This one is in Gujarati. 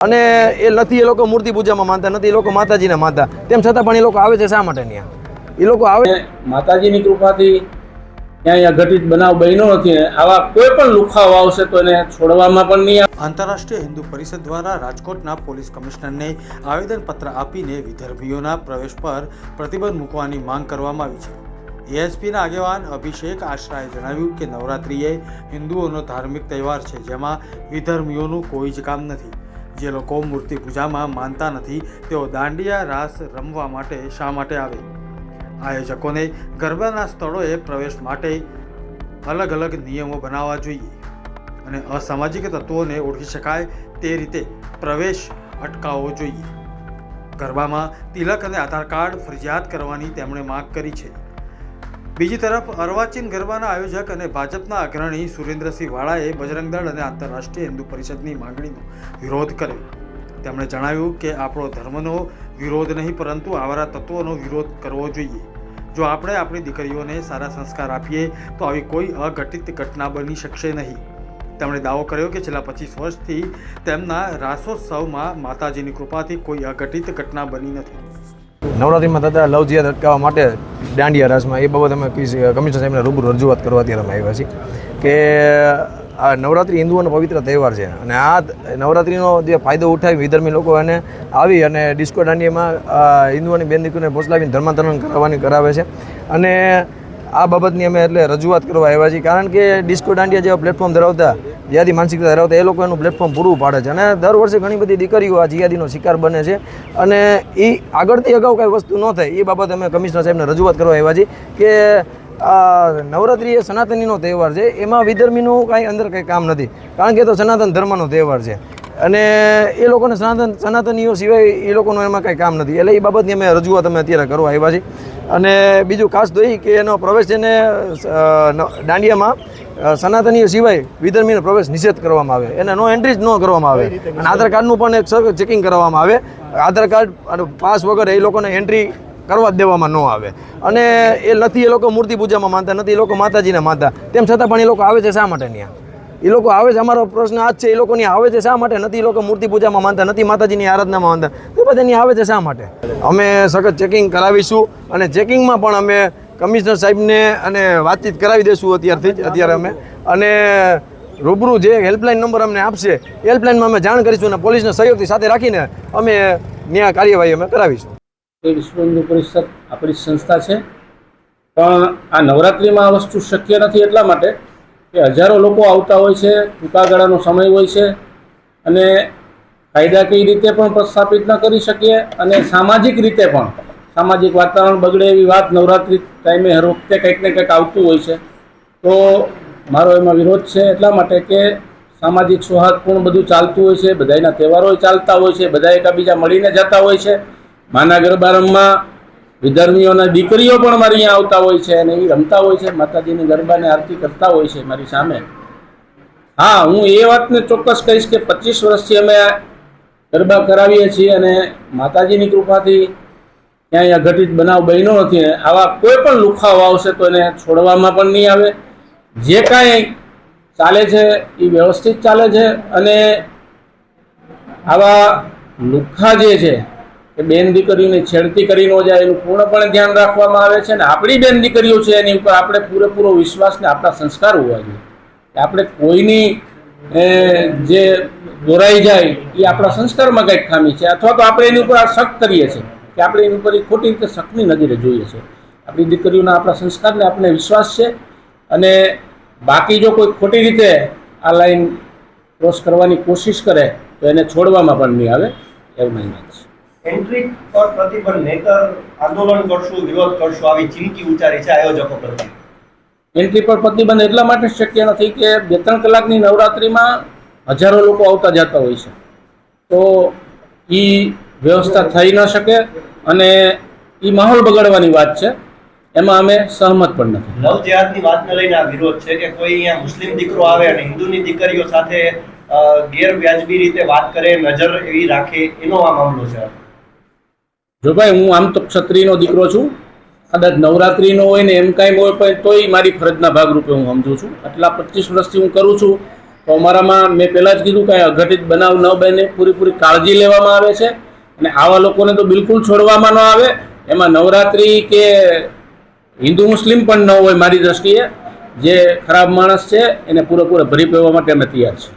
અને એ નથી એ લોકો મૂર્તિ પૂજામાં માનતા નથી એ લોકો માતાજીને માનતા. તેમ છતાં પણ એ લોકો આવે છે શા માટે ત્યાં એ લોકો આવે માતાજીની કૃપાથી ક્યાંય અઘટિત બનાવ બન્યો નથી આવા કોઈ પણ લુખાઓ આવશે તો એને છોડવામાં પણ નહીં આંતરરાષ્ટ્રીય હિન્દુ પરિષદ દ્વારા રાજકોટના પોલીસ કમિશનરને આવેદનપત્ર આપીને વિધર્મીઓના પ્રવેશ પર પ્રતિબંધ મૂકવાની માંગ કરવામાં આવી છે. એએસપીના આગેવાન અભિષેક આશરાએ જણાવ્યું કે નવરાત્રિ એ હિન્દુઓનો ધાર્મિક તહેવાર છે જેમાં વિધર્મીઓનું કોઈ જ કામ નથી. જે લોકો મૂર્તિ પૂજામાં માનતા નથી, તેઓ દાંડિયા રાસ રમવા માટે શા માટે આવે? આયોજકોને ગરબાના સ્થળોએ પ્રવેશ માટે અલગ અલગ નિયમો બનાવવા જોઈએ અને અસામાજિક તત્વોને ઓળખી શકાય તે રીતે પ્રવેશ અટકાવવો જોઈએ. ગરબામાં તિલક અને આધાર કાર્ડ ફરજિયાત કરવાની તેમણે માગ કરી છે. બીજી તરફ અર્વાચીન ગરબાના આયોજક અને ભાજપના અગ્રણી સુરેન્દ્રસિંહ વાળાએ બજરંગ દળ અને આંતરરાષ્ટ્રીય હિન્દુ પરિષદની માંગણીનો વિરોધ કર્યો. તેમણે જણાવ્યું કે આપણો ધર્મનો વિરોધ નહીં, પરંતુ આવારા તત્વોનો વિરોધ કરવો જોઈએ. જો આપણે આપણી દીકરીઓને સારા સંસ્કાર આપીએ, તો આવી કોઈ અઘટિત ઘટના બની શકશે નહીં. તેમણે દાવો કર્યો કે છેલ્લા પચીસ વર્ષથી તેમના રાસોત્સવમાં માતાજીની કૃપાથી કોઈ અઘટિત ઘટના બની નથી. નવરાત્રિમાં થતા લવ અટકાવવા માટે દાંડિયા રાસમાં એ બાબત અમે કમિશનર સાહેબને રૂબરૂ રજૂઆત કરવા ત્યારે અમે આવ્યા છીએ કે આ નવરાત્રિ હિન્દુઓનો પવિત્ર તહેવાર છે અને આ નવરાત્રિનો જે ફાયદો ઉઠાવી વિધર્મી લોકો એને આવી અને ડિસ્કો દાંડિયામાં હિન્દુઓની બેન દીકરીને ભોસલાવીને ધર્માંતરણ કરાવવાની કરાવે છે. અને આ બાબતની અમે એટલે રજૂઆત કરવા આવ્યા છીએ. કારણ કે ડિસ્કો દાંડિયા જેવા પ્લેટફોર્મ ધરાવતા જીયાદી માનસિકતા ધરાવતા એ લોકો એનું પ્લેટફોર્મ પૂરું પાડે છે. અને દર વર્ષે ઘણી બધી દીકરીઓ આ જિયાદીનો શિકાર બને છે. અને એ આગળથી અગાઉ કાંઈ વસ્તુ ન થાય એ બાબતે અમે કમિશનર સાહેબને રજૂઆત કરવા આવ્યા છીએ કે, આ નવરાત્રિ એ સનાતનીનો તહેવાર છે. એમાં વિધર્મીનું કાંઈ અંદર કંઈ કામ નથી. કારણ કે તો સનાતન ધર્મનો તહેવાર છે. અને એ લોકોને સનાતન, સનાતનીઓ સિવાય એ લોકોનું એમાં કાંઈ કામ નથી. એટલે એ બાબતની અમે રજૂઆત અમે અત્યારે કરવા આવ્યા છીએ. અને બીજું ખાસ તો એ કે એનો પ્રવેશ છે ને અ, ન- દાંડિયામાં અ, સનાતનીઓ સિવાય વિધર્મીનો પ્રવેશ નિષેધ કરવામાં આવે. એને નો એન્ટ્રી જ ન કરવામાં આવે. અને આધાર કાર્ડનું પણ એક ચેકિંગ કરવામાં આવે. આધાર કાર્ડ અને પાસ વગર એ લોકોને એન્ટ્રી કરવા જ દેવામાં ન આવે. અને એ નથી એ લોકો મૂર્તિ પૂજામાં માનતા નથી એ લોકો માતાજીને માનતા. તેમ છતાં પણ એ લોકો આવે છે શા માટે ત્યાં એ લોકો આવે છે, અમારો પ્રશ્ન આ જ છે, એ લોકોની આવે છે શા માટે નથી? એ લોકો મૂર્તિ પૂજામાં માનતા નથી, માતાજીની આરાધનામાં માનતા તો બધાની આવે છે શા માટે? અમે સખત ચેકિંગ કરાવીશું અને ચેકિંગમાં પણ અમે કમિશનર સાહેબને અને વાતચીત કરાવી દઈશું અત્યારથી જ, અત્યારે અમે. અને રૂબરૂ જે હેલ્પલાઇન નંબર અમને આપશે હેલ્પલાઇનમાં અમે જાણ કરીશું અને પોલીસના સહયોગથી સાથે રાખીને અમે ત્યાં કાર્યવાહી અમે કરાવીશું. વિશ્વ પરિષદ આપણી સંસ્થા છે, પણ આ નવરાત્રિમાં આ વસ્તુ શક્ય નથી એટલા માટે કે હજારો લોકો આવતા હોય છે ટૂંકા ગાળાનો સમય હોય છે અને કાયદાકીય રીતે પણ પ્રસ્થાપિત ન કરી શકીએ અને સામાજિક રીતે પણ. સામાજિક વાતાવરણ બગડે એવી વાત નવરાત્રિ ટાઈમે હર વખતે કંઈક ને કંઈક આવતું હોય છે. તો મારો એમાં વિરોધ છે એટલા માટે કે સામાજિક સૌહાર્દપૂર્ણ બધું ચાલતું હોય છે બધાના તહેવારો ચાલતા હોય છે, બધા એકાબીજા મળીને જતા હોય છે. માના ગરબા રમવા વિધર્મીઓના દીકરીઓ પણ મારી અહીંયા આવતા હોય છે અને એ રમતા હોય છે. માતાજીની ગરબાને આરતી કરતા હોય છે મારી સામે. હા, હું એ વાતને ચોક્કસ કહીશ કે પચીસ વર્ષથી અમે ગરબા કરાવીએ છીએ અને માતાજીની કૃપાથી ક્યાંય અઘટિત બનાવ બન્યો નથી આવા કોઈ પણ લુખાઓ આવશે તો એને છોડવામાં પણ નહીં આવે. જે કાંઈ ચાલે છે એ વ્યવસ્થિત ચાલે છે અને આવા લુખ્ખા જે છે કે બેન દીકરીઓની છેડતી કરી ન જાય એનું પૂર્ણપણે ધ્યાન રાખવામાં આવે છે અને આપણી બેન દીકરીઓ છે એની ઉપર આપણે પૂરેપૂરો વિશ્વાસ ને આપણા સંસ્કાર હોવા જોઈએ. કે આપણે કોઈની જે દોરાઈ જાય એ આપણા સંસ્કારમાં કંઈક ખામી છે અથવા તો આપણે એની ઉપર આ શક કરીએ છીએ કે આપણે એની ઉપર ખોટી રીતે શકની નજરે જોઈએ છે. આપણી દીકરીઓના આપણા સંસ્કારને આપણે વિશ્વાસ છે અને બાકી જો કોઈ ખોટી રીતે આ લાઈન ક્રોસ કરવાની કોશિશ કરે તો એને છોડવામાં પણ નહીં આવે, એવું નહીં વાત છે. એન્ટ્રી પર પ્રતિબંધ નહીતર આંદોલન કરશું વિરોધ કરશું આવી ચીમકી ઉચ્ચારી છે આયોજકો પ્રત્યે. એન્ટ્રી પર પ્રતિબંધ એટલા માટે શક્ય નથી કે બે ત્રણ કલાકની નવરાત્રિમાં હજારો લોકો આવતા જતા હોય છે. તો એ વ્યવસ્થા થઈ ન શકે અને એ માહોલ બગાડવાની વાત છે. એમાં અમે સહમત પણ નથી. લવ જેહાદની વાતને લઈને આ વિરોધ છે કે કોઈ અહીંયા મુસ્લિમ દીકરો આવે અને હિન્દુની દીકરીઓ સાથે ગેરવ્યાજબી રીતે વાત કરે નજર એવી રાખે એનો આ મામલો છે. જો ભાઈ, હું આમ તો ક્ષત્રિયનો દીકરો છું, કદાચ નવરાત્રિનો હોય ને એમ કાંઈ હોય, પણ તોય મારી ફરજના ભાગરૂપે હું સમજું છું. આટલા પચીસ વર્ષથી હું કરું છું, તો અમારામાં મેં પહેલાં જ કીધું કાંઈ અઘટિત બનાવ ન બને, પૂરેપૂરી કાળજી લેવામાં આવે છે, અને આવા લોકોને તો બિલકુલ છોડવામાં ન આવે. એમાં નવરાત્રિ કે હિન્દુ મુસ્લિમ પણ ન હોય મારી દ્રષ્ટિએ, જે ખરાબ માણસ છે, એને પૂરેપૂરા ભરી પેવા માટે અમે તૈયાર છીએ.